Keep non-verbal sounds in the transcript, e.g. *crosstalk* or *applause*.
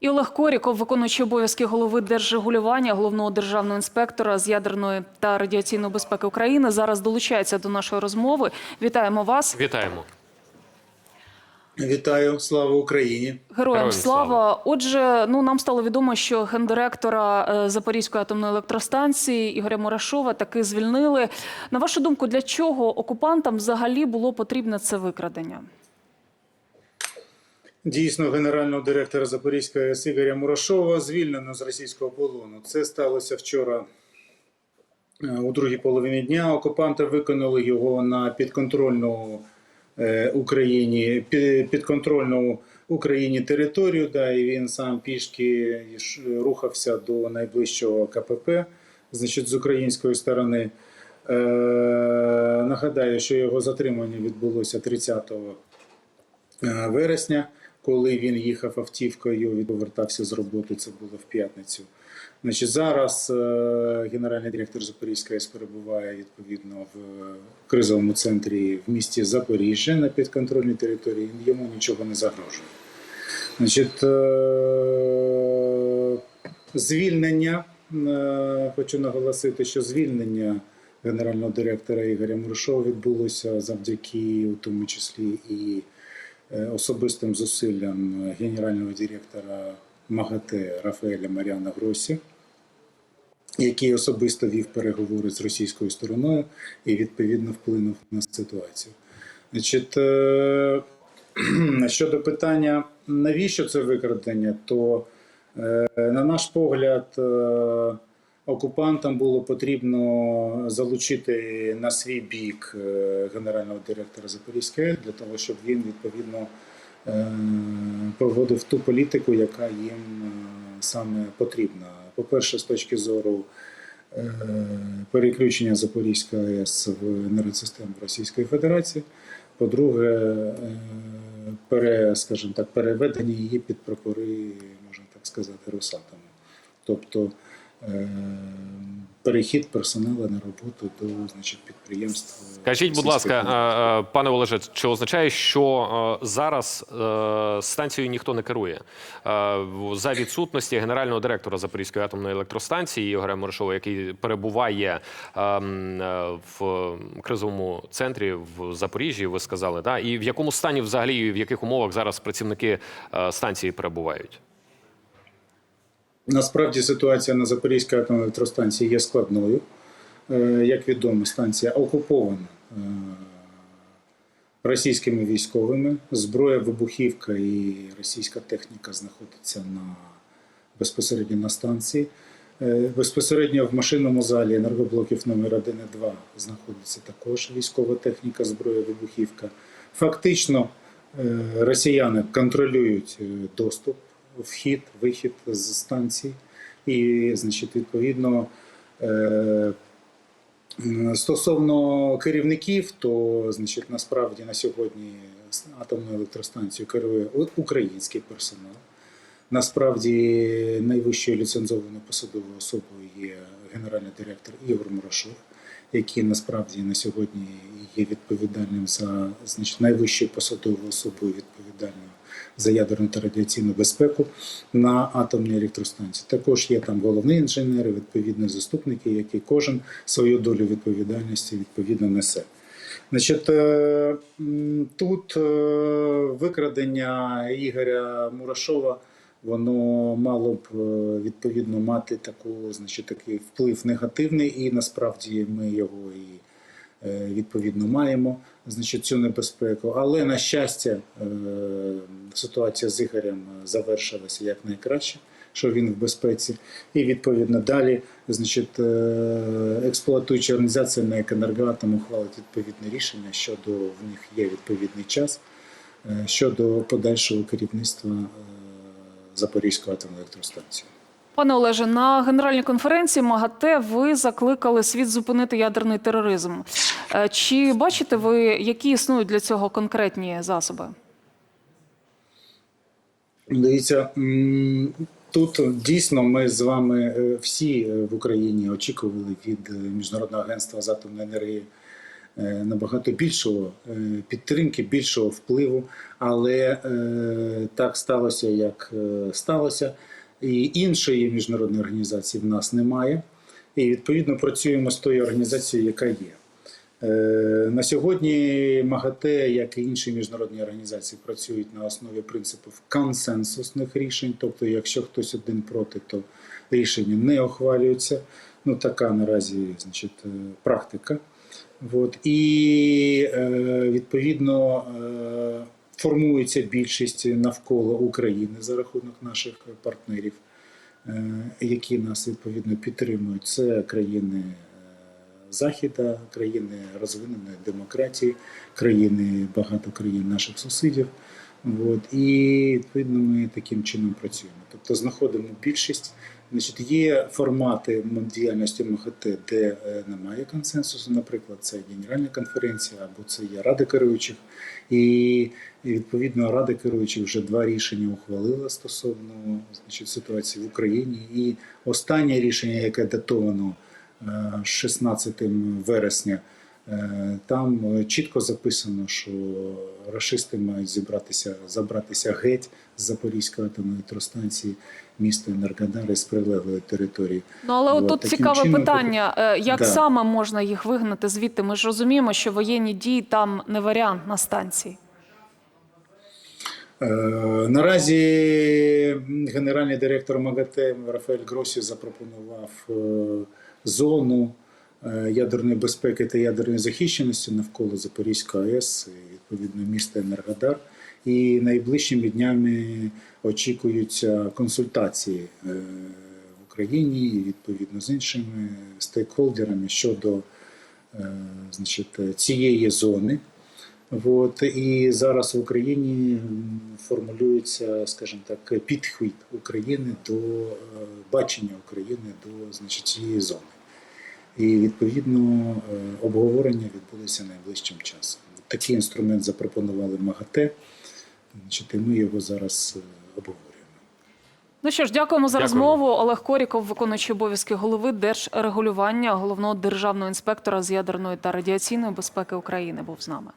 І Олег Коріков, виконуючий обов'язки голови держрегулювання, головного державного інспектора з ядерної та радіаційної безпеки України, зараз долучається до нашої розмови. Вітаємо вас. Вітаємо. Вітаю, слава Україні! Героям Героям слава. слава. Отже, ну нам стало відомо, що гендиректора е, Запорізької атомної електростанції Ігоря Мурашова таки звільнили. На вашу думку, для чого окупантам взагалі було потрібне це викрадення? Дійсно, генерального директора Запорізької АЕС Ігоря Мурашова звільнено з російського полону. Це сталося вчора е, у другій половині дня. Окупанти виконали його на підконтрольну е, Україні підконтрольну Україні територію. Да, і він сам пішки рухався до найближчого КПП, значить, з української сторони. Е, нагадаю, що його затримання відбулося 30 е, вересня, коли він їхав автівкою і повертався з роботи. Це було в п'ятницю. Значить, зараз е, генеральний директор Запорізької АЕС перебуває відповідно в кризовому центрі в місті Запоріжжя на підконтрольній території. Йому нічого не загрожує. Значить, е, звільнення. е, Хочу наголосити, що звільнення генерального директора Ігоря Мурашова відбулося завдяки, у тому числі, і е, особистим зусиллям генерального директора МАГАТЕ Рафаеля Маріана Гросі, який особисто вів переговори з російською стороною і відповідно вплинув на ситуацію. Значить, е, *clears throat* щодо питання, навіщо це викрадення, то е, на наш погляд, е, окупантам було потрібно залучити на свій бік е, генерального директора Запорізької для того, щоб він відповідно е, проводив ту політику, яка їм е, саме потрібна. По-перше, з точки зору переключення Запорізької АЕС в енергосистему Російської Федерації. По-друге, пере, скажімо так, переведення її під прапори, можна так сказати, Росатому. Тобто перехід персоналу на роботу до значить, підприємств. Скажіть, будь ласка, е, е, пане Олеже, чи означає, що е, зараз е, станцією ніхто не керує Е, за відсутності генерального директора Запорізької атомної електростанції Ігоря Мурашова, який перебуває е, м, е, в кризовому центрі в Запоріжжі, ви сказали, да? і в якому стані взагалі і в яких умовах зараз працівники е, станції перебувають? Насправді ситуація на Запорізькій атомній електростанції є складною. Е, Як відомо, станція окупована е, російськими військовими. Зброя, вибухівка і російська техніка знаходиться на, безпосередньо на станції. Е, Безпосередньо в машинному залі енергоблоків номер 1 і 2 знаходиться також військова техніка, зброя, вибухівка. Фактично, росіяни контролюють доступ, вхід, вихід з станції. І, значить, відповідно, е, стосовно керівників, то значить, насправді на сьогодні атомною електростанцією керує український персонал. Насправді найвищою ліцензованою посадовою особою є генеральний директор Ігор Мурашов, який насправді на сьогодні є відповідальним за значить, найвищою посадовою особою відповідальною за ядерну та радіаційну безпеку на атомній електростанції. Також є там головний інженер, і відповідно заступники, які кожен свою долю відповідальності відповідно несе. Значить, е, тут е, викрадення Ігоря Мурашова воно мало б е, відповідно мати таку, значить, такий вплив негативний, і насправді ми його і відповідно маємо значить, цю небезпеку. Але на щастя, е, ситуація з Ігорем завершилася як найкраще, що він в безпеці, і відповідно далі, значить, е, експлуатуюча організація на «Енергоатом» ухвалить відповідне рішення щодо в них є відповідний час е, щодо подальшого керівництва е, Запорізької атомної електростанції. Пане Олеже, на генеральній конференції МАГАТЕ ви закликали світ зупинити ядерний тероризм. Е, Чи бачите ви, які існують для цього конкретні засоби? Дивіться, тут дійсно ми з вами е, всі е, в Україні очікували від Міжнародного агентства з атомної енергії набагато більшого підтримки, більшого впливу. Але так сталося, як сталося. І іншої міжнародної організації в нас немає. І відповідно працюємо з тою організацією, яка є. Е, На сьогодні МАГАТЕ, як і інші міжнародні організації, працюють на основі принципів консенсусних рішень. Тобто, якщо хтось один проти, то рішення не ухвалюється. Ну така наразі значить, е, практика. От. І е, відповідно формується більшість навколо України за рахунок наших партнерів, е, які нас відповідно підтримують. Це країни е, Західа, країни розвиненої демократії, країни, багато країн наших сусідів. От. І відповідно ми таким чином працюємо. Тобто знаходимо більшість. Значить, є формати діяльності МХТ, де е, немає консенсусу, наприклад, це Генеральна конференція або це є Рада керуючих. І відповідно Рада керуючих вже два рішення ухвалила стосовно значить, ситуації в Україні. І останнє рішення, яке датовано е, 16 вересня, е, там е, чітко записано, що рашисти мають зібратися, забратися геть з Запорізької атомної електростанції, міста Енергодар з прилеглої території. Ну але от тут таким цікаве чином, питання: Е, як Да. саме можна їх вигнати звідти? Ми ж розуміємо, що воєнні дії там не варіант на станції. Е, Наразі генеральний директор МАГАТЕ Рафаель Гросі запропонував е, зону е, ядерної безпеки та ядерної захищеності навколо Запорізької АЕС, відповідно міста Енергодар. І найближчими днями очікуються консультації е, в Україні і відповідно з іншими стейкхолдерами щодо е, значить, цієї зони. От, і зараз в Україні формулюється, скажімо так, підхід України до е, бачення України до значить, цієї зони. І відповідно е, обговорення відбулося найближчим часом. Такий інструмент запропонували МАГАТЕ, значить, і ми його зараз е, обговорюємо. Ну що ж, дякуємо за Дякуємо. розмову. Олег Коріков, виконуючий обов'язки голови держрегулювання, головного державного інспектора з ядерної та радіаційної безпеки України, був з нами.